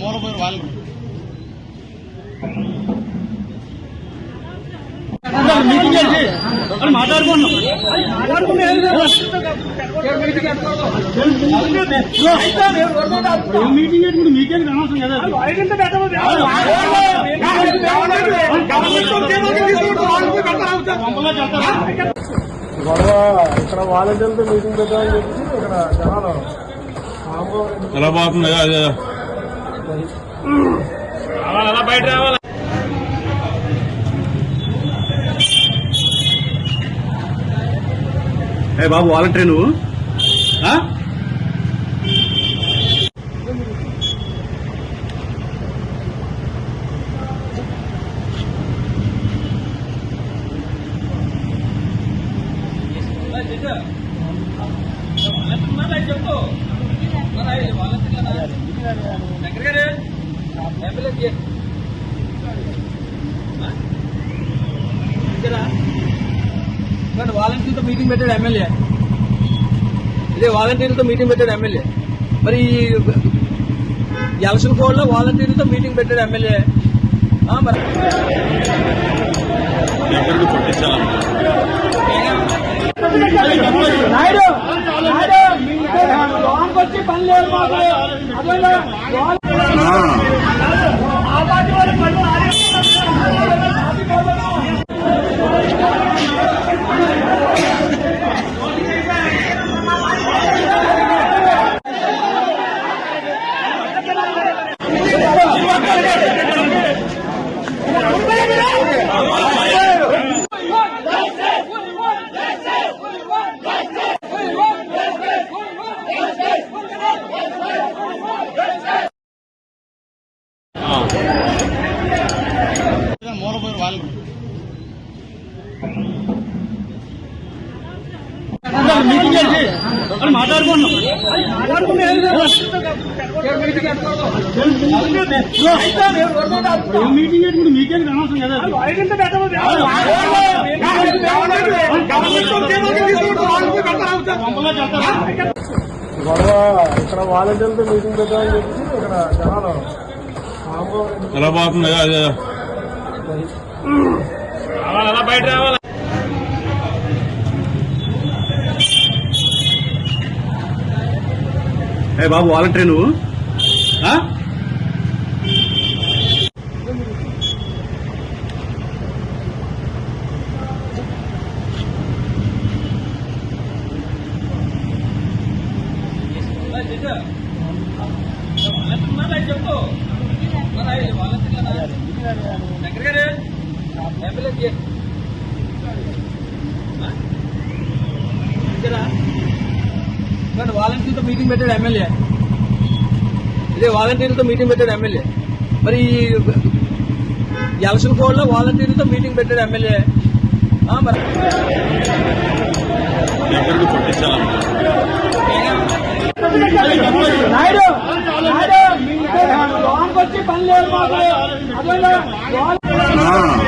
మూలపోయి వాళ్ళు మీటింగ్ చేసి వాళ్ళు మాట్లాడుకున్నాం మీటింగ్ చేసి మీకేం అనవసరం కదా గొడవ ఇక్కడ వాలంటీర్లతో మీటింగ్ పెట్టాలని చెప్పి ఇక్కడ జనాలు ఎలా అదే. అలా బయట రావాలి? ఏ బాబు వాలంటరీ నువ్వు? ఆ? వాలంటీర్తో మీటింగ్ పెట్టాడు ఎమ్మెల్యే ఇదే వాలంటీర్లతో మీటింగ్ పెట్టాడు ఎమ్మెల్యే మరి ఈ ఎలక్షన్ కోడ్ లో వాలంటీర్లతో మీటింగ్ పెట్టాడు ఎమ్మెల్యే ఆ, మరి ఎక్కడికి పుట్టించాలి నాయుడు నాయుడు లోన్కి వచ్చి పని లేదు మాకు అదేనా? వాళ్ళు. మీటింగ్ చేసి అనవసరం కదా గొడవ ఇక్కడ వాలంటీర్లతో మీటింగ్ పెట్టామని చెప్పి ఇక్కడ జనాలు ఎలా పోతుంది అలా బయట రావాలి ఏ బాబు వాలంటరీ నువ్వు? చెప్పు. ఆ? వాలంటీర్తో మీటింగ్ పెట్టాడు ఎమ్మెల్యే ఇదే వాలంటీర్లతో మీటింగ్ పెట్టాడు ఎమ్మెల్యే మరి ఈ ఎలక్షన్ కోడ్ లో వాలంటీర్లతో మీటింగ్ పెట్టాడు ఎమ్మెల్యే ఆ, మరి ఎక్కడికి పుట్టించాలి నాయుడు నాయుడు లోన్కి వచ్చి పని లేదు మాకు అదేనా? não.